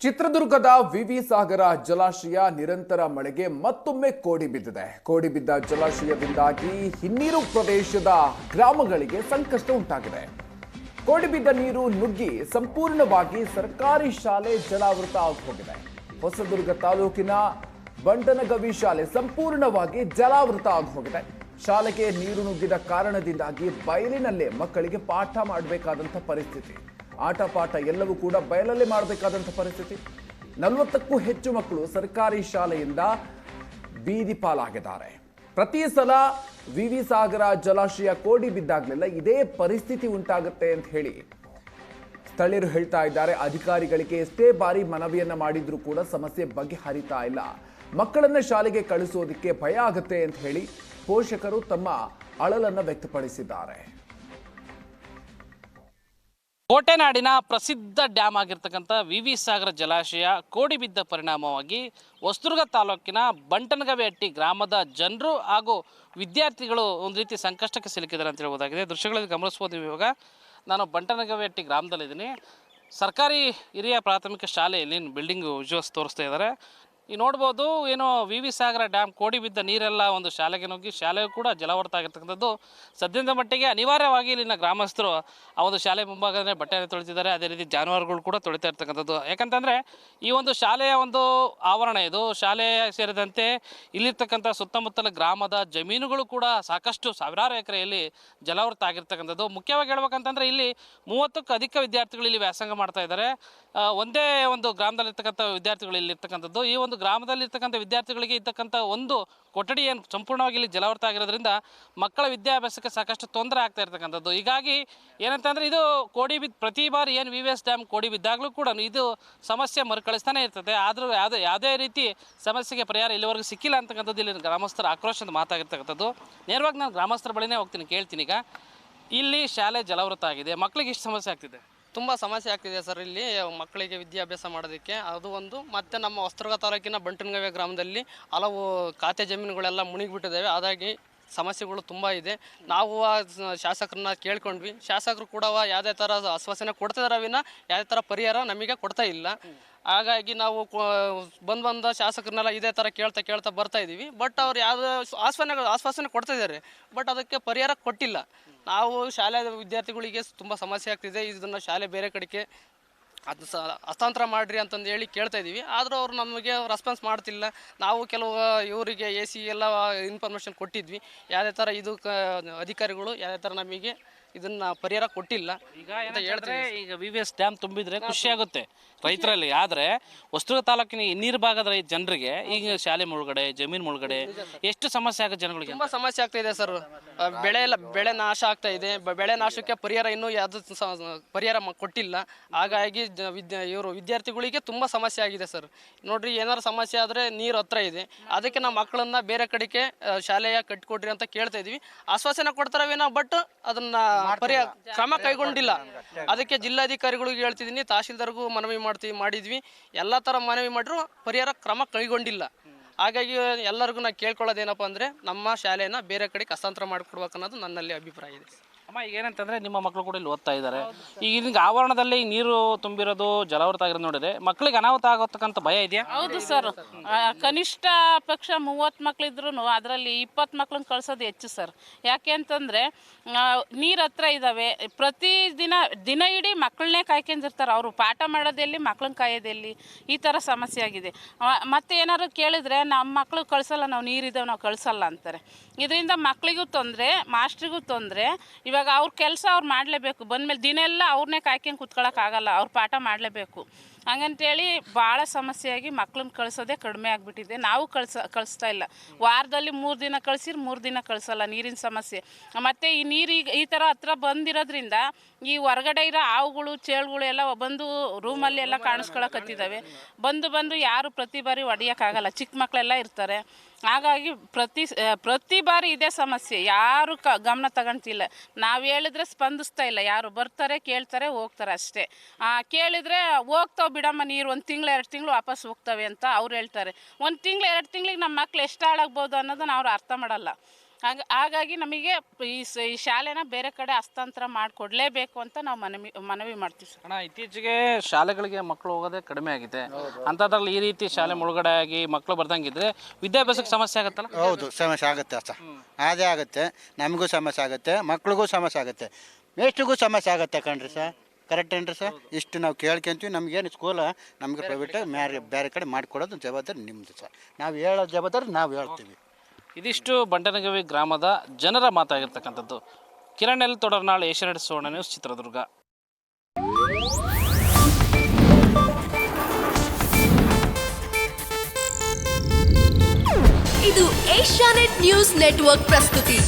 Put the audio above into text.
ಚಿತ್ರದುರ್ಗದ ವಿವಿ ಸಾಗರ ಜಲಾಶಯ ನಿರಂತರ ಮಳೆಗೆ ಮತ್ತೊಮ್ಮೆ ಕೋಡಿ ಬಿದ್ದಿದೆ. ಕೋಡಿ ಬಿದ್ದ ಜಲಾಶಯದಿಂದಾಗಿ ಹಿನ್ನೀರು ಪ್ರದೇಶದ ಗ್ರಾಮಗಳಿಗೆ ಸಂಕಷ್ಟ ಉಂಟಾಗಿದೆ. ಕೋಡಿ ಬಿದ್ದ ನೀರು ನುಗ್ಗಿ ಸಂಪೂರ್ಣವಾಗಿ ಸರ್ಕಾರಿ ಶಾಲೆ ಜಲಾವೃತ ಆಗೋಗಿದೆ. ಹೊಸದುರ್ಗ ತಾಲೂಕಿನ ಬಂಡನಗವಿ ಶಾಲೆ ಸಂಪೂರ್ಣವಾಗಿ ಜಲಾವೃತ ಆಗೋಗಿದೆ. ಶಾಲೆಗೆ ನೀರು ನುಗ್ಗಿದ ಕಾರಣದಿಂದಾಗಿ ಬಯಲಿನಲ್ಲೇ ಮಕ್ಕಳಿಗೆ ಪಾಠ ಮಾಡಬೇಕಾದಂಥ ಪರಿಸ್ಥಿತಿ. ಆಟ ಪಾಠ ಎಲ್ಲವೂ ಕೂಡ ಬಯಲಲ್ಲೇ ಮಾಡಬೇಕಾದಂಥ ಪರಿಸ್ಥಿತಿ. ನಲವತ್ತಕ್ಕೂ ಹೆಚ್ಚು ಮಕ್ಕಳು ಸರ್ಕಾರಿ ಶಾಲೆಯಿಂದ ಬೀದಿ ಪಾಲಾಗಿದ್ದಾರೆ. ಪ್ರತಿ ಸಲ ವಿವಿ ಸಾಗರ ಜಲಾಶಯ ಕೋಡಿ ಬಿದ್ದಾಗಲೆಲ್ಲ ಇದೇ ಪರಿಸ್ಥಿತಿ ಉಂಟಾಗುತ್ತೆ ಅಂತ ಹೇಳಿ ಸ್ಥಳೀಯರು ಹೇಳ್ತಾ ಇದ್ದಾರೆ. ಅಧಿಕಾರಿಗಳಿಗೆ ಎಷ್ಟೇ ಬಾರಿ ಮನವಿಯನ್ನ ಮಾಡಿದ್ರೂ ಕೂಡ ಸಮಸ್ಯೆ ಬಗೆಹರಿತಾ ಇಲ್ಲ. ಮಕ್ಕಳನ್ನ ಶಾಲೆಗೆ ಕಳಿಸೋದಕ್ಕೆ ಭಯ ಆಗುತ್ತೆ ಅಂತ ಹೇಳಿ ಪೋಷಕರು ತಮ್ಮ ಅಳಲನ್ನ ವ್ಯಕ್ತಪಡಿಸಿದ್ದಾರೆ. ಕೋಟೆನಾಡಿನ ಪ್ರಸಿದ್ಧ ಡ್ಯಾಮ್ ಆಗಿರ್ತಕ್ಕಂಥ ವಿ ವಿ ಸಾಗರ ಜಲಾಶಯ ಕೋಡಿ ಬಿದ್ದ ಪರಿಣಾಮವಾಗಿ ಹೊಸದುರ್ಗ ತಾಲೂಕಿನ ಬಂಟನಗವೆಹಟ್ಟಿ ಗ್ರಾಮದ ಜನರು ಹಾಗೂ ವಿದ್ಯಾರ್ಥಿಗಳು ಒಂದು ರೀತಿ ಸಂಕಷ್ಟಕ್ಕೆ ಸಿಲುಕಿದ್ದಾರೆ ಅಂತ ಹೇಳ್ಬೋದಾಗಿದೆ. ದೃಶ್ಯಗಳಲ್ಲಿ ಗಮನಿಸ್ಬೋದು ಇವಾಗ. ನಾನು ಬಂಟನಗವೆಹಟ್ಟಿ ಗ್ರಾಮದಲ್ಲಿದ್ದೀನಿ. ಸರ್ಕಾರಿ ಹಿರಿಯ ಪ್ರಾಥಮಿಕ ಶಾಲೆಯಲ್ಲಿ ಬಿಲ್ಡಿಂಗ್ ವಿಜುವಲ್ಸ್ ತೋರಿಸ್ತಾ ಇದ್ದಾರೆ. ಈ ನೋಡ್ಬೋದು, ಏನು ವಿ ವಿ ಸಾಗರ ಡ್ಯಾಮ್ ಕೋಡಿ ಬಿದ್ದ ನೀರೆಲ್ಲ ಒಂದು ಶಾಲೆಗೆ ನುಗ್ಗಿ ಶಾಲೆಯು ಕೂಡ ಜಲವರ್ತ ಆಗಿರ್ತಕ್ಕಂಥದ್ದು ಸದ್ಯದ ಮಟ್ಟಿಗೆ ಅನಿವಾರ್ಯವಾಗಿ ಇಲ್ಲಿನ ಗ್ರಾಮಸ್ಥರು ಆ ಒಂದು ಶಾಲೆ ಮುಂಭಾಗನೇ ಬಟ್ಟೆಯನ್ನು ತೊಳಿತಿದ್ದಾರೆ. ಅದೇ ರೀತಿ ಜಾನುವಾರುಗಳು ಕೂಡ ತೊಳಿತಾ ಇರ್ತಕ್ಕಂಥದ್ದು. ಯಾಕಂತಂದರೆ ಈ ಒಂದು ಶಾಲೆಯ ಒಂದು ಆವರಣ ಇದು. ಶಾಲೆ ಸೇರಿದಂತೆ ಇಲ್ಲಿರ್ತಕ್ಕಂಥ ಸುತ್ತಮುತ್ತಲ ಗ್ರಾಮದ ಜಮೀನುಗಳು ಕೂಡ ಸಾಕಷ್ಟು ಸಾವಿರಾರು ಎಕರೆಯಲ್ಲಿ ಜಲಾವೃತ ಆಗಿರ್ತಕ್ಕಂಥದ್ದು ಮುಖ್ಯವಾಗಿ ಹೇಳ್ಬೇಕಂತಂದರೆ ಇಲ್ಲಿ ಮೂವತ್ತಕ್ಕೂ ಅಧಿಕ ವಿದ್ಯಾರ್ಥಿಗಳು ಇಲ್ಲಿ ವ್ಯಾಸಂಗ ಮಾಡ್ತಾ ಇದ್ದಾರೆ. ಒಂದೇ ಒಂದು ಗ್ರಾಮದಲ್ಲಿರ್ತಕ್ಕಂಥ ವಿದ್ಯಾರ್ಥಿಗಳು ಇಲ್ಲಿರ್ತಕ್ಕಂಥದ್ದು ಈ ಒಂದು ಗ್ರಾಮದಲ್ಲಿರ್ತಕ್ಕಂಥ ವಿದ್ಯಾರ್ಥಿಗಳಿಗೆ ಇರ್ತಕ್ಕಂಥ ಒಂದು ಕೊಠಡಿ ಏನು ಸಂಪೂರ್ಣವಾಗಿ ಇಲ್ಲಿ ಜಲಾವೃತ ಆಗಿರೋದ್ರಿಂದ ಮಕ್ಕಳ ವಿದ್ಯಾಭ್ಯಾಸಕ್ಕೆ ಸಾಕಷ್ಟು ತೊಂದರೆ ಆಗ್ತಾ ಇರ್ತಕ್ಕಂಥದ್ದು. ಹೀಗಾಗಿ ಏನಂತಂದ್ರೆ ಇದು ಕೋಡಿ ಬಿದ್ದ ಪ್ರತಿ ಬಾರಿ ಏನು ವಿ ವಿ ಎಸ್ ಡ್ಯಾಮ್ ಕೋಡಿ ಬಿದ್ದಾಗಲೂ ಕೂಡ ಇದು ಸಮಸ್ಯೆ ಮರುಕಳಿಸ್ತಾನೆ ಇರ್ತದೆ. ಆದರೂ ಯಾವುದೇ ಯಾವುದೇ ರೀತಿ ಸಮಸ್ಯೆಗೆ ಪರಿಹಾರ ಇಲ್ಲಿವರೆಗೂ ಸಿಕ್ಕಿಲ್ಲ ಅಂತಕ್ಕಂಥದ್ದು ಇಲ್ಲಿ ಗ್ರಾಮಸ್ಥರ ಆಕ್ರೋಶದ ಮಾತಾಗಿರ್ತಕ್ಕಂಥದ್ದು. ನೇರವಾಗಿ ನಾನು ಗ್ರಾಮಸ್ಥರ ಬಳಿನೇ ಹೋಗ್ತೀನಿ, ಕೇಳ್ತೀನಿ ಈಗ. ಇಲ್ಲಿ ಶಾಲೆ ಜಲಾವೃತ ಆಗಿದೆ. ಮಕ್ಕಳಿಗೆ ಇಷ್ಟು ಸಮಸ್ಯೆ ಆಗ್ತಿದೆ? ತುಂಬ ಸಮಸ್ಯೆ ಆಗ್ತಿದೆ ಸರ್ ಇಲ್ಲಿ ಮಕ್ಕಳಿಗೆ ವಿದ್ಯಾಭ್ಯಾಸ ಮಾಡೋದಕ್ಕೆ. ಅದು ಒಂದು. ಮತ್ತು ನಮ್ಮ ಹೊಸದುರ್ಗ ತಾಲೂಕಿನ ಬಂಟನಗವೆ ಗ್ರಾಮದಲ್ಲಿ ಹಲವು ಖಾತೆ ಜಮೀನುಗಳೆಲ್ಲ ಮುಳುಗಿಬಿಟ್ಟಿದ್ದಾವೆ ಹಾಗಾಗಿ ಸಮಸ್ಯೆಗಳು ತುಂಬ ಇದೆ. ನಾವು ಆ ಶಾಸಕರನ್ನ ಕೇಳ್ಕೊಂಡ್ವಿ. ಶಾಸಕರು ಕೂಡ ಯಾವುದೇ ಥರ ಆಶ್ವಾಸನೆ ಕೊಡ್ತಿದಾರೆ ವಿನ ಯಾವುದೇ ಥರ ಪರಿಹಾರ ನಮಗೆ ಕೊಡ್ತಾ ಇಲ್ಲ. ಹಾಗಾಗಿ ನಾವು ಬಂದು ಬಂದ ಶಾಸಕರನ್ನೆಲ್ಲ ಇದೇ ಥರ ಕೇಳ್ತಾ ಕೇಳ್ತಾ ಬರ್ತಾ ಇದ್ದೀವಿ ಬಟ್ ಅವ್ರು ಯಾವುದೇ ಆಶ್ವಾಸನೆ ಆಶ್ವಾಸನೆ ಕೊಡ್ತಾ ಇದ್ದಾರೆ ಬಟ್ ಅದಕ್ಕೆ ಪರಿಹಾರ ಕೊಟ್ಟಿಲ್ಲ. ನಾವು ಶಾಲೆ ವಿದ್ಯಾರ್ಥಿಗಳಿಗೆ ತುಂಬ ಸಮಸ್ಯೆ ಆಗ್ತಿದೆ. ಇದನ್ನು ಶಾಲೆ ಬೇರೆ ಕಡೆಗೆ ಅದು ಸ ಹಸ್ತಾಂತರ ಮಾಡಿರಿ ಅಂತಂದು ಹೇಳಿ ಕೇಳ್ತಾ ಇದ್ದೀವಿ ಆದರೂ ಅವರು ನಮಗೆ ರೆಸ್ಪಾನ್ಸ್ ಮಾಡ್ತಿಲ್ಲ. ನಾವು ಕೆಲವು ಇವರಿಗೆ ಎ ಸಿ ಎಲ್ಲ ಇನ್ಫಾರ್ಮೇಷನ್ ಕೊಟ್ಟಿದ್ವಿ. ಯಾವುದೇ ಥರ ಇದು ಕ, ಅಧಿಕಾರಿಗಳು, ಯಾವುದೇ ಥರ ನಮಗೆ ಇದನ್ನು ಪರಿಹಾರ ಕೊಟ್ಟಿಲ್ಲ ಈಗ ಅಂತ ಹೇಳಿದ್ರೆ ಈಗ ವಿ ವಿ ಎಸ್ ಡ್ಯಾಮ್ ತುಂಬಿದ್ರೆ ಖುಷಿ ಆಗುತ್ತೆ ರೈತರಲ್ಲಿ. ಆದ್ರೆ ಹೊಸದುರ್ಗ ತಾಲೂಕಿನ ನೀರು ಭಾಗದ ಜನರಿಗೆ ಈಗ ಶಾಲೆ ಮುಳುಗಡೆ ಜಮೀನು ಮುಳುಗಡೆ ಎಷ್ಟು ಸಮಸ್ಯೆ ಆಗುತ್ತೆ ಜನಗಳಿಗೆ ತುಂಬಾ ಸಮಸ್ಯೆ ಆಗ್ತಾ ಇದೆ ಸರ್. ಬೆಳೆ ಎಲ್ಲ ಬೆಳೆ ನಾಶ ಆಗ್ತಾ ಇದೆ. ಬ- ಬೆಳೆ ನಾಶಕ್ಕೆ ಪರಿಹಾರ ಇನ್ನೂ ಯಾವುದು ಸ- ಪರಿಹಾರ ಮ- ಕೊಟ್ಟಿಲ್ಲ. ಹಾಗಾಗಿ ಜ- ವಿದ್ಯಾ ಇವರು ವಿದ್ಯಾರ್ಥಿಗಳಿಗೆ ತುಂಬಾ ಸಮಸ್ಯೆ ಆಗಿದೆ ಸರ್. ನೋಡ್ರಿ ಏನಾರು ಸಮಸ್ಯೆ ಆದ್ರೆ ನೀರು ಹತ್ರ ಇದೆ. ಅದಕ್ಕೆ ನಮ್ಮ ಮಕ್ಕಳನ್ನ ಬೇರೆ ಕಡೆಗೆ ಆ, ಶಾಲೆಯ ಕಟ್ಕೊಡ್ರಿ ಅಂತ ಕೇಳ್ತಾ ಇದೀವಿ. ಆಶ್ವಾಸನೆ ಕೊಡ್ತಾರವೇನೋ ಬಟ್ ಅದನ್ನ ಪರಿಹಾರ ಕ್ರಮ ಕೈಗೊಂಡಿಲ್ಲ. ಅದಕ್ಕೆ ಜಿಲ್ಲಾಧಿಕಾರಿಗಳಿಗೆ ಹೇಳ್ತಿದ್ದೀನಿ ತಹಶೀಲ್ದಾರ್ಗೂ ಮನವಿ ಮಾಡ್ತೀವಿ ಮಾಡಿದ್ವಿ. ಎಲ್ಲ ಥರ ಮನವಿ ಮಾಡಿದ್ರು ಪರಿಹಾರ ಕ್ರಮ ಕೈಗೊಂಡಿಲ್ಲ. ಹಾಗಾಗಿ ಎಲ್ಲರಿಗೂ ನಾ ಕೇಳ್ಕೊಳ್ಳೋದೇನಪ್ಪ ಅಂದರೆ ನಮ್ಮ ಶಾಲೆನ ಬೇರೆ ಕಡೆಗೆ ಹಸ್ತಾಂತರ ಮಾಡಿಕೊಡ್ಬೇಕು ಅನ್ನೋದು ನನ್ನಲ್ಲಿ ಅಭಿಪ್ರಾಯ ಇದೆ. ಅಮ್ಮ ಈಗ ಏನಂತಂದ್ರೆ ನಿಮ್ಮ ಮಕ್ಕಳು ಕೂಡ ಇಲ್ಲಿ ಓದ್ತಾ ಇದ್ದಾರೆ. ಈಗ ಈಗ ಆವರಣದಲ್ಲಿ ನೀರು ತುಂಬಿರೋದು ಜಲಾವೃತ ಆಗಿರೋದು ನೋಡಿದ್ರೆ ಮಕ್ಕಳಿಗೆ ಅನಾಹುತ ಆಗೋತಕ್ಕಂಥ ಭಯ ಇದೆಯಾ? ಹೌದು ಸರ್. ಆ, ಕನಿಷ್ಠ ಪಕ್ಷ ಮೂವತ್ತು ಮಕ್ಳಿದ್ರು ಅದರಲ್ಲಿ ಇಪ್ಪತ್ತು ಮಕ್ಳನ್ನ ಕಳ್ಸೋದು ಹೆಚ್ಚು ಸರ್. ಯಾಕೆ ಅಂತಂದರೆ ನೀರು ಹತ್ರ ಇದ್ದಾವೆ ಪ್ರತಿ ದಿನ ದಿನ ಇಡೀ ಮಕ್ಕಳನ್ನೇ ಕಾಯ್ಕೊಂಡಿರ್ತಾರೆ. ಅವರು ಪಾಠ ಮಾಡೋದೆಲ್ಲಿ ಮಕ್ಳನ್ನ ಕಾಯೋದೆಲ್ಲಿ ಈ ಥರ ಸಮಸ್ಯೆ ಆಗಿದೆ. ಆ, ಮತ್ತೆ ಏನಾದ್ರು ಕೇಳಿದ್ರೆ ನಮ್ಮ ಮಕ್ಕಳು ಕಳ್ಸಲ್ಲ ನಾವು ನೀರಿದ್ದಾವೆ ನಾವು ಕಳ್ಸಲ್ಲ ಅಂತಾರೆ. ಇದರಿಂದ ಮಕ್ಕಳಿಗೂ ತೊಂದರೆ ಮಾಸ್ಟ್ರಿಗೂ ತೊಂದರೆ ಇವಾಗ ಅವ್ರ ಕೆಲಸ ಅವ್ರು ಮಾಡಲೇಬೇಕು. ಬಂದಮೇಲೆ ದಿನ ಎಲ್ಲ ಅವ್ರನ್ನೇ ಕಾಯ್ಕೊಂಡು ಕುತ್ಕೊಳ್ಳೋಕ್ಕಾಗಲ್ಲ ಅವ್ರ ಪಾಠ ಮಾಡಲೇಬೇಕು. ಹಂಗಂತೇಳಿ ಭಾಳ ಸಮಸ್ಯೆಯಾಗಿ ಮಕ್ಳನ್ನ ಕಳಿಸೋದೇ ಕಡಿಮೆ ಆಗಿಬಿಟ್ಟಿದೆ. ನಾವು ಕಳ್ಸ, ಕಳಿಸ್ತಾ ಇಲ್ಲ. ವಾರದಲ್ಲಿ ಮೂರು ದಿನ ಕಳ್ಸಿದ್ರೆ ಮೂರು ದಿನ ಕಳಿಸಲ್ಲ ನೀರಿನ ಸಮಸ್ಯೆ. ಮತ್ತು ಈ ನೀರಿಗೆ, ಈ ಥರ ಹತ್ರ ಬಂದಿರೋದ್ರಿಂದ ಈ ಹೊರಗಡೆ ಇರೋ ಹಾವುಗಳು, ಚೇಳುಗಳು ಎಲ್ಲ ಬಂದು ರೂಮಲ್ಲಿ ಎಲ್ಲ ಕಾಣಿಸ್ಕೊಳಕತ್ತಿದ್ದಾವೆ ಬಂದು ಬಂದು ಯಾರು ಪ್ರತಿ ಬಾರಿ ಹೊಡಿಯೋಕ್ಕಾಗಲ್ಲ. ಚಿಕ್ಕ ಮಕ್ಕಳೆಲ್ಲ ಇರ್ತಾರೆ. ಹಾಗಾಗಿ ಪ್ರತಿ ಪ್ರತಿ ಬಾರಿ ಇದೇ ಸಮಸ್ಯೆ. ಯಾರು ಕ, ಗಮನ ತಗೊಂತಿಲ್ಲ. ನಾವು ಹೇಳಿದ್ರೆ ಸ್ಪಂದಿಸ್ತಾ ಇಲ್ಲ. ಯಾರು ಬರ್ತಾರೆ, ಕೇಳ್ತಾರೆ, ಹೋಗ್ತಾರೆ ಅಷ್ಟೇ. ಕೇಳಿದ್ರೆ ಹೋಗ್ತಾವೆ ಬಿಡಮ್ಮ ನೀರು. ಒಂದು ತಿಂಗಳು, ಎರಡು ತಿಂಗಳು ವಾಪಸ್ ಹೋಗ್ತವೆ ಅಂತ ಅವ್ರು ಹೇಳ್ತಾರೆ. ಒಂದು ತಿಂಗಳು, ಎರಡು ತಿಂಗಳಿಗೆ ನಮ್ಮ ಮಕ್ಳು ಎಷ್ಟು ಹಾಳಾಗ್ಬೋದು ಅನ್ನೋದನ್ನ ಅವ್ರು ಅರ್ಥ ಮಾಡಲ್ಲ. ಹಾಗ ಹಾಗಾಗಿ ನಮಗೆ ಈ ಸ- ಈ ಶಾಲೆನ ಬೇರೆ ಕಡೆ ಹಸ್ತಾಂತರ ಮಾಡಿಕೊಡ್ಲೇಬೇಕು ಅಂತ ನಾವು ಮನವಿ ಮನವಿ ಮಾಡ್ತೀವಿ ಸರ್. ಅಣ್ಣ ಇತ್ತೀಚೆಗೆ ಶಾಲೆಗಳಿಗೆ ಮಕ್ಕಳು ಹೋಗೋದೇ ಕಡಿಮೆ ಆಗಿದೆ. ಅಂಥದ್ರಲ್ಲಿ ಈ ರೀತಿ ಶಾಲೆ ಮುಳುಗಡೆ ಆಗಿ ಮಕ್ಕಳು ಬರ್ದಂಗಿದ್ರೆ ವಿದ್ಯಾಭ್ಯಾಸಕ್ಕೆ ಸಮಸ್ಯೆ ಆಗುತ್ತಲ್ಲ? ಹೌದು ಸಮಸ್ಯೆ ಆಗುತ್ತೆ ಸರ್ ಅದೇ ಆಗುತ್ತೆ. ನಮಗೂ ಸಮಸ್ಯೆ ಆಗುತ್ತೆ ಮಕ್ಳಿಗೂ ಸಮಸ್ಯೆ ಆಗುತ್ತೆ. ಮೇಸ್ಟ್ರಿಗೂ ಸಮಸ್ಯೆ ಆಗುತ್ತೆ ಕಣ್ರಿ ಸರ್. ಕರೆಕ್ಟ್ ಏನ್ರಿ ಸರ್? ಇಷ್ಟು ನಾವು ಕೇಳ್ಕೊಂತೀವಿ. ನಮಗೇನು ಸ್ಕೂಲ ನಮಗೆ ಪ್ರೈವೇಟ್ ಬೇರೆ ಬೇರೆ ಕಡೆ ಮಾಡಿಕೊಡೋದು ಜವಾಬ್ದಾರಿ ನಿಮ್ಮದು ಸರ್. ನಾವು ಹೇಳೋ ಜವಾಬ್ದಾರಿ ನಾವು ಹೇಳ್ತೀವಿ. ಇದಿಷ್ಟು ಬಂಟನಗವಿ ಗ್ರಾಮದ ಜನರ ಮಾತಾಗಿರ್ತಕ್ಕಂಥದ್ದು. Kiran L Todarnal, Asianet Suvarna news, Chitradurga. ಇದು ಏಷ್ಯಾನೆಟ್ ನ್ಯೂಸ್ ನೆಟ್ವರ್ಕ್ ಪ್ರಸ್ತುತಿ.